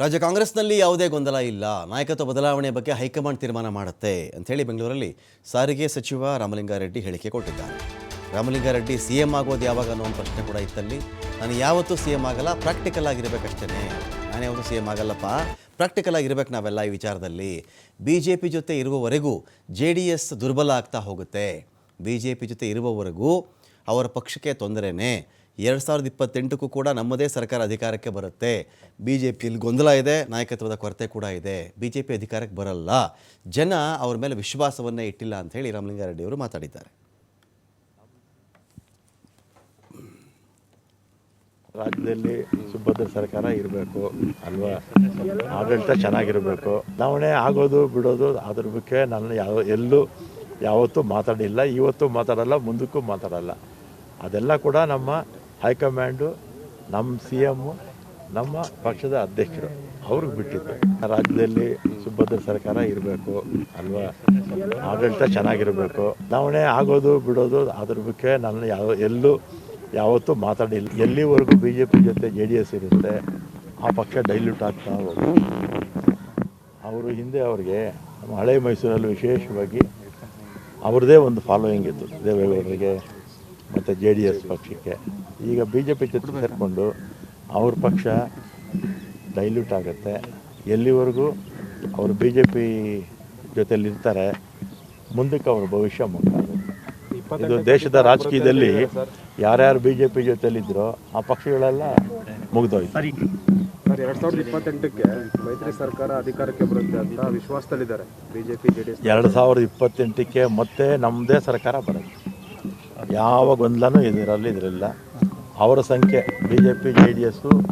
ರಾಜ್ಯ ಕಾಂಗ್ರೆಸ್ನಲ್ಲಿ ಯಾವುದೇ ಗೊಂದಲ ಇಲ್ಲ. ನಾಯಕತ್ವ ಬದಲಾವಣೆ ಬಗ್ಗೆ ಹೈಕಮಾಂಡ್ ತೀರ್ಮಾನ ಮಾಡುತ್ತೆ ಅಂಥೇಳಿ ಬೆಂಗಳೂರಲ್ಲಿ ಸಾರಿಗೆ ಸಚಿವ ರಾಮಲಿಂಗಾರೆಡ್ಡಿ ಹೇಳಿಕೆ ಕೊಟ್ಟಿದ್ದಾರೆ. ರಾಮಲಿಂಗಾರೆಡ್ಡಿ ಸಿ ಎಂ ಆಗೋದು ಯಾವಾಗ ಅನ್ನೋ ಒಂದು ಪ್ರಶ್ನೆ ಕೂಡ ಇತ್ತಲ್ಲಿ. ನಾನು ಯಾವತ್ತೂ ಸಿ ಎಂ ಆಗಲ್ಲ, ಪ್ರಾಕ್ಟಿಕಲ್ ಆಗಿರಬೇಕಷ್ಟೇ ನಾನು ಯಾವತ್ತೂ ಸಿ ಎಂ ಆಗಲ್ಲಪ್ಪ. ಪ್ರಾಕ್ಟಿಕಲ್ ಆಗಿರ್ಬೇಕು ನಾವೆಲ್ಲ ಈ ವಿಚಾರದಲ್ಲಿ. ಬಿ ಜೆ ಪಿ ಜೊತೆ ಇರುವವರೆಗೂ ಜೆ ಡಿ ಎಸ್ ದುರ್ಬಲ ಆಗ್ತಾ ಹೋಗುತ್ತೆ. ಬಿ ಜೆ ಪಿ ಜೊತೆ ಇರುವವರೆಗೂ ಅವರ ಪಕ್ಷಕ್ಕೆ ತೊಂದರೆನೇ? ಎರಡು ಸಾವಿರದ ಇಪ್ಪತ್ತೆಂಟಕ್ಕೂ ಕೂಡ ನಮ್ಮದೇ ಸರ್ಕಾರ ಅಧಿಕಾರಕ್ಕೆ ಬರುತ್ತೆ. ಬಿ ಜೆ ಪಿಯಲ್ಲಿ ಗೊಂದಲ ಇದೆ, ನಾಯಕತ್ವದ ಕೊರತೆ ಕೂಡ ಇದೆ. ಬಿ ಜೆ ಪಿ ಅಧಿಕಾರಕ್ಕೆ ಬರಲ್ಲ. ಜನ ಅವ್ರ ಮೇಲೆ ವಿಶ್ವಾಸವನ್ನೇ ಇಟ್ಟಿಲ್ಲ ಅಂತ ಹೇಳಿ ರಾಮಲಿಂಗಾರೆಡ್ಡಿ ಅವರು ಮಾತಾಡಿದ್ದಾರೆ. ರಾಜ್ಯದಲ್ಲಿ ಸುಭದ್ರ ಸರ್ಕಾರ ಇರಬೇಕು ಅಲ್ವಾ? ಆಡಳಿತ ಚೆನ್ನಾಗಿರಬೇಕು. ಚುನಾವಣೆ ಆಗೋದು, ಬಿಡೋದು, ಅದ್ರ ಬಗ್ಗೆ ನಾನು ಯಾವ ಎಲ್ಲೂ ಯಾವತ್ತೂ ಮಾತಾಡಿಲ್ಲ. ಇವತ್ತು ಮಾತಾಡಲ್ಲ, ಮುಂದಕ್ಕೂ ಮಾತಾಡಲ್ಲ. ಅದೆಲ್ಲ ಕೂಡ ನಮ್ಮ ಹೈಕಮಾಂಡು, ನಮ್ಮ ಸಿ ಎಮ್ಮು ನಮ್ಮ ಪಕ್ಷದ ಅಧ್ಯಕ್ಷರು ಅವ್ರಿಗೆ ಬಿಟ್ಟಿದ್ದು. ರಾಜ್ಯದಲ್ಲಿ ಸುಭದ್ರ ಸರ್ಕಾರ ಇರಬೇಕು ಅಲ್ವಾ? ಆಡಳಿತ ಚೆನ್ನಾಗಿರಬೇಕು. ಚುನಾವಣೆ ಆಗೋದು ಬಿಡೋದು ಅದ್ರ ಬಗ್ಗೆ ನಾನು ಯಾವ, ಎಲ್ಲೂ ಯಾವತ್ತೂ ಮಾತಾಡಿಲ್ಲ. ಎಲ್ಲಿವರೆಗೂ ಬಿ ಜೆ ಪಿ ಜೊತೆ ಜೆ ಡಿ ಎಸ್ ಇರುತ್ತೆ, ಆ ಪಕ್ಷ ಡೈಲ್ಯೂಟ್ ಆಗ್ತಾ ಹೋಗುತ್ತೆ. ಅವರು ಹಿಂದೆ ಅವ್ರಿಗೆ ನಮ್ಮ ಹಳೆ ಮೈಸೂರಲ್ಲಿ ವಿಶೇಷವಾಗಿ ಅವ್ರದ್ದೇ ಒಂದು ಫಾಲೋಯಿಂಗ್ ಇತ್ತು. ದೇವೇಗೌಡರಿಗೆ ಮತ್ತು ಜೆ ಡಿ ಎಸ್ ಪಕ್ಷಕ್ಕೆ. ಈಗ ಬಿ ಜೆ ಪಿ ಜೊತೆ ಸೇರಿಕೊಂಡು ಅವ್ರ ಪಕ್ಷ ಡೈಲ್ಯೂಟ್ ಆಗುತ್ತೆ. ಎಲ್ಲಿವರೆಗೂ ಅವರು ಬಿ ಜೆ ಪಿ ಜೊತೆಲಿ ಇರ್ತಾರೆ ಮುಂದಕ್ಕೆ ಅವ್ರ ಭವಿಷ್ಯ ಮುಖ. ಇದು ದೇಶದ ರಾಜಕೀಯದಲ್ಲಿ ಯಾರ್ಯಾರು ಬಿ ಜೆ ಪಿ ಜೊತೆಲಿದ್ರೋ ಆ ಪಕ್ಷಗಳೆಲ್ಲ ಮುಗಿದೋಯ್ತು. ಸರ್. ಎರಡ್ ಸಾವಿರದ ಇಪ್ಪತ್ತೆಂಟಕ್ಕೆ ಮೈತ್ರಿ ಸರ್ಕಾರ ಅಧಿಕಾರಕ್ಕೆ ಬರುತ್ತೆ ಅಂತ ವಿಶ್ವಾಸದಲ್ಲಿದ್ದಾರೆ ಬಿಜೆಪಿ ಜೆಡಿಎಸ್ ಎರಡು ಸಾವಿರದ ಇಪ್ಪತ್ತೆಂಟಕ್ಕೆ ಮತ್ತೆ ನಮ್ಮದೇ ಸರ್ಕಾರ ಬರುತ್ತೆ. ಯಾವ ಗೊಂದಲನೂ ಇದರಲ್ಲಿ ಇದರಲ್ಲ ಅವರ ಸಂಖ್ಯೆ B J P J D S